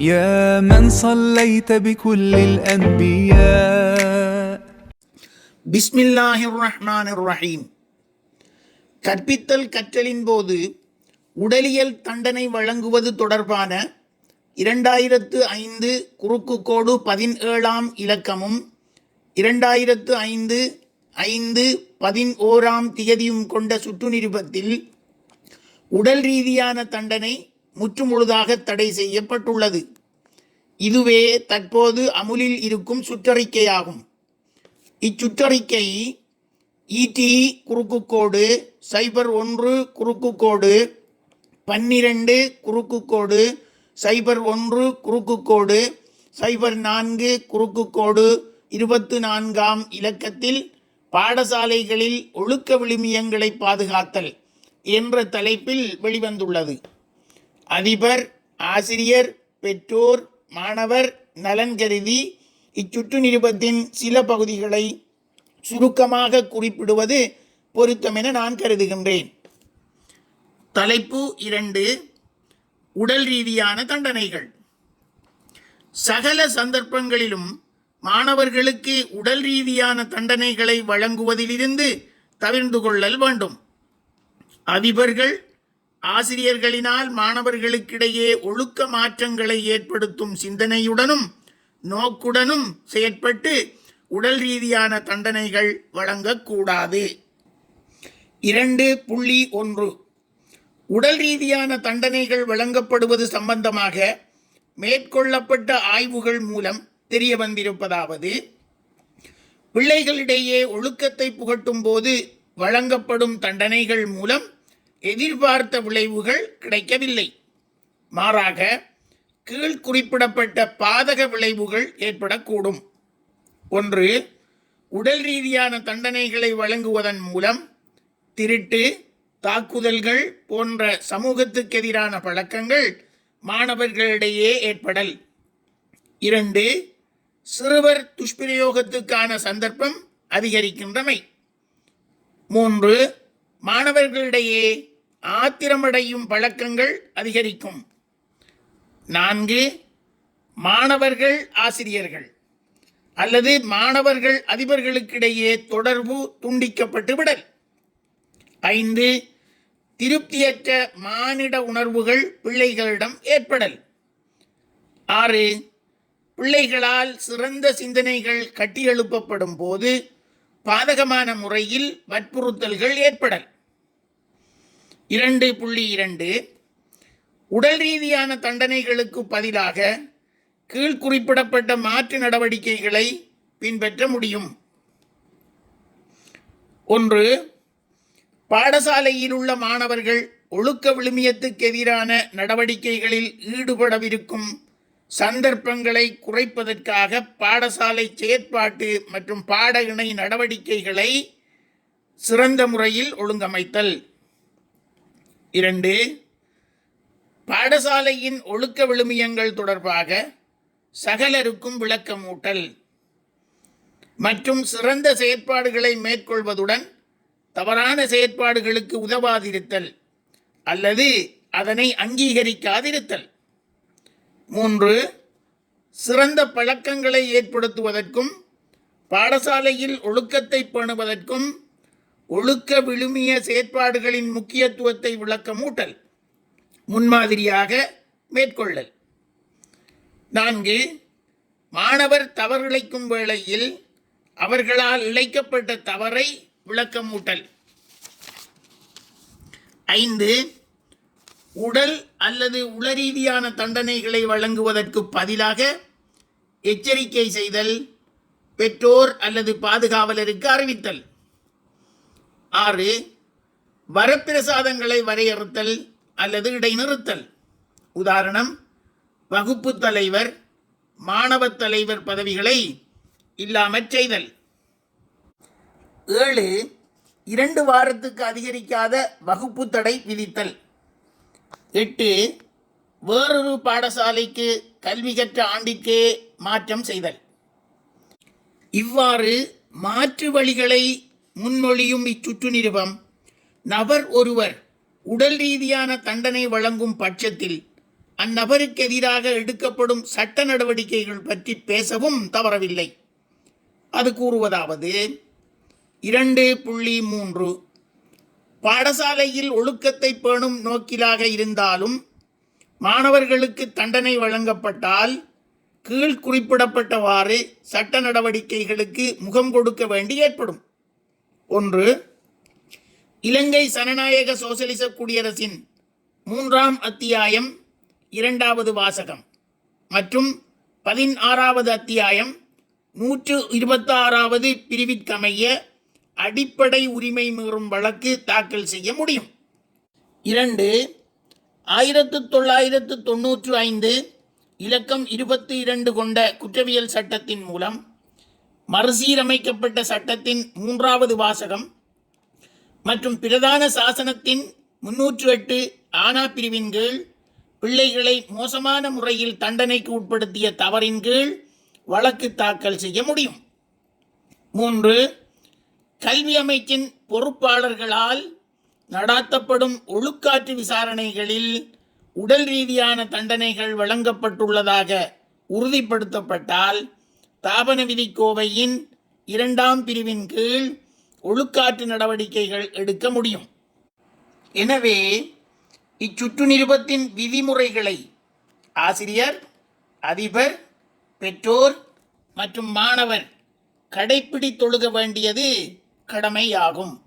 يا من صليت بكل الأنبياء பிஸ்மில்லாஹிர் ரஹ்மானிர் ரஹீம் கற்பித்தல் கற்றலின் போது உடலியல் தண்டனை வழங்குவது தொடர்பான இரண்டாயிரத்து ஐந்து குறுக்குக்கோடு பதினேழாம் இலக்கமும் இரண்டாயிரத்து ஐந்து ஐந்து பதினோராம் தியதியும் கொண்ட சுற்றுநிருபத்தில் உடல் ரீதியான தண்டனை முற்றுமுழுதாக தடை செய்யப்பட்டுள்ளது. இதுவே தற்போது அமுலில் இருக்கும் சுற்றறிக்கையாகும். இச்சுற்றறிக்கை இடி குறுக்குக்கோடு சைபர் ஒன்று குறுக்குக்கோடு பன்னிரண்டு குறுக்குக்கோடு சைபர் ஒன்று குறுக்குக்கோடு சைபர் நான்கு குறுக்குக்கோடு இருபத்து நான்காம் இலக்கத்தில் பாடசாலைகளில் ஒழுக்க விழுமியங்களை பாதுகாத்தல் என்ற தலைப்பில் வெளிவந்துள்ளது. அதிபர் ஆசிரியர் பெற்றோர் மாணவர் நலன் கருதி இச்சுற்று நிருபத்தின் சில பகுதிகளை சுருக்கமாக குறிப்பிடுவது பொருத்தமென நான் கருதுகின்றேன். தலைப்பு இரண்டு உடல் ரீதியான தண்டனைகள். சகல சந்தர்ப்பங்களிலும் மாணவர்களுக்கு உடல் ரீதியான தண்டனைகளை வழங்குவதிலிருந்து தவிர்ந்து கொள்ளல் வேண்டும். அதிபர்கள் ஆசிரியர்களினால் மாணவர்களுக்கிடையே ஒழுக்க மாற்றங்களை ஏற்படுத்தும் சிந்தனையுடனும் நோக்குடனும் செயற்பட்டு உடல் ரீதியான தண்டனைகள் வழங்கக்கூடாது இரண்டு புள்ளி ஒன்று. உடல் ரீதியான தண்டனைகள் வழங்கப்படுவது சம்பந்தமாக மேற்கொள்ளப்பட்ட ஆய்வுகள் மூலம் தெரிய வந்திருப்பதாவது பிள்ளைகளிடையே ஒழுக்கத்தை புகட்டும் போது வழங்கப்படும் தண்டனைகள் மூலம் எதிர்பார்த்த விளைவுகள் கிடைக்கவில்லை. மாறாக கீழ் குறிப்பிடப்பட்ட பாதக விளைவுகள் ஏற்படக்கூடும். ஒன்று உடல் ரீதியான தண்டனைகளை வழங்குவதன் மூலம் திருட்டு தாக்குதல்கள் போன்ற சமூகத்துக்கு எதிரான பழக்கங்கள் மாணவர்களிடையே ஏற்படல். இரண்டு சிறுவர் துஷ்பிரயோகத்துக்கான சந்தர்ப்பம் அதிகரிக்கின்றமை. மூன்று மாணவர்களிடையே ஆத்திரமடையும் பழக்கங்கள் அதிகரிக்கும். நான்கு மாணவர்கள் ஆசிரியர்கள் அல்லது மாணவர்கள் அதிபர்களுக்கிடையே தொடர்பு துண்டிக்கப்பட்டு விடல். ஐந்து திருப்தியற்ற மானிட உணர்வுகள் பிள்ளைகளிடம் ஏற்படல். ஆறு பிள்ளைகளால் சிறந்த சிந்தனைகள் கட்டியெழுப்பப்படும் போது பாதகமான முறையில் வற்புறுத்தல்கள் ஏற்படல். இரண்டு புள்ளி இரண்டு. உடல் ரீதியான தண்டனைகளுக்கு பதிலாக கீழ் குறிப்பிடப்பட்ட மாற்று நடவடிக்கைகளை பின்பற்ற முடியும். ஒன்று பாடசாலையில் உள்ள மாணவர்கள் ஒழுக்க விழுமியத்துக்கு எதிரான நடவடிக்கைகளில் ஈடுபடவிருக்கும் சந்தர்ப்பங்களை குறைப்பதற்காக பாடசாலை செயற்பாட்டு மற்றும் பாட இணை நடவடிக்கைகளை சிறந்த முறையில் ஒழுங்கமைத்தல். இரண்டு பாடசாலையின் ஒழுக்க விழுமியங்கள் தொடர்பாக சகலருக்கும் விளக்கமூட்டல் மற்றும் சிறந்த செயற்பாடுகளை மேற்கொள்வதுடன் தவறான செயற்பாடுகளுக்கு உதவாதிருத்தல் அல்லது அதனை அங்கீகரிக்காதிருத்தல். மூன்று சிறந்த பழக்கங்களை ஏற்படுத்துவதற்கும் பாடசாலையில் ஒழுக்கத்தை பேணுவதற்கும் ஒழுக்க விழுமிய செயற்பாடுகளின் முக்கியத்துவத்தை விளக்கமூட்டல் முன்மாதிரியாக மேற்கொள்ளல். நான்கு மாணவர் தவறிழைக்கும் வேளையில் அவர்களால் இழைக்கப்பட்ட தவறை விளக்கமூட்டல் ஐந்து உடல் அல்லது உளரீதியான தண்டனைகளை வழங்குவதற்கு பதிலாக எச்சரிக்கை செய்தல் பெற்றோர் அல்லது பாதுகாவலருக்கு அறிவித்தல். ஆறு வரப்பிரசாதங்களை வரையறுத்தல் அல்லது இடைநிறுத்தல். உதாரணம் வகுப்பு தலைவர் மாணவத் தலைவர் பதவிகளை இல்லாமற் செய்தல். ஏழு இரண்டு வாரத்துக்கு அதிகரிக்காத வகுப்பு தடை விதித்தல். எட்டு வேறொரு பாடசாலைக்கு கல்வி கற்ற ஆண்டிற்கே மாற்றம் செய்தல். இவ்வாறு மாற்று வழிகளை முன்மொழியும் இச்சுற்று நிருபம் நபர் ஒருவர் உடல் ரீதியான தண்டனை வழங்கும் பட்சத்தில் அந்நபருக்கு எதிராக எடுக்கப்படும் சட்ட நடவடிக்கைகள் பற்றி பேசவும் தவறவில்லை. அது கூறுவதாவது இரண்டு புள்ளி மூன்று. பாடசாலையில் ஒழுக்கத்தை பேணும் நோக்கிலாக இருந்தாலும் மாணவர்களுக்கு தண்டனை வழங்கப்பட்டால் கீழ் குறிப்பிடப்பட்டவாறு சட்ட நடவடிக்கைகளுக்கு முகம் கொடுக்க வேண்டி ஏற்படும். ஒன்று இலங்கை சனநாயக சோசலிச குடியரசின் மூன்றாம் அத்தியாயம் இரண்டாவது வாசகம். மற்றும் பதினாறாவது அத்தியாயம் நூற்று இருபத்தாறாவது பிரிவிற்கமைய அடிப்படை உரிமை மீறும் வழக்கு தாக்கல் செய்ய முடியும். இரண்டு ஆயிரத்து தொள்ளாயிரத்து தொன்னூற்று ஐந்து இலக்கம் இருபத்தி இரண்டு கொண்ட குற்றவியல் சட்டத்தின் மூலம் மறுசீரமைக்கப்பட்ட சட்டத்தின் மூன்றாவது வாசகம் மற்றும் பிரதான சாசனத்தின் முன்னூற்று எட்டு ஆனா பிரிவின் கீழ் பிள்ளைகளை மோசமான முறையில் தண்டனைக்கு உட்படுத்திய தவறின் கீழ் வழக்கு தாக்கல் செய்ய முடியும். மூன்று கல்வி அமைச்சின் பொறுப்பாளர்களால் நடாத்தப்படும் ஒழுக்காற்று விசாரணைகளில் உடல் ரீதியான தண்டனைகள் வழங்கப்பட்டுள்ளதாக உறுதிப்படுத்தப்பட்டால் தாபன விதிக்கோவையின் இரண்டாம் பிரிவின் கீழ் ஒழுக்காற்று நடவடிக்கைகள் எடுக்க முடியும். எனவே இச்சுற்று நிருபத்தின் விதிமுறைகளை ஆசிரியர் அதிபர் பெற்றோர் மற்றும் மாணவர் கடைப்பிடித்தொழுக வேண்டியது கடமையாகும்.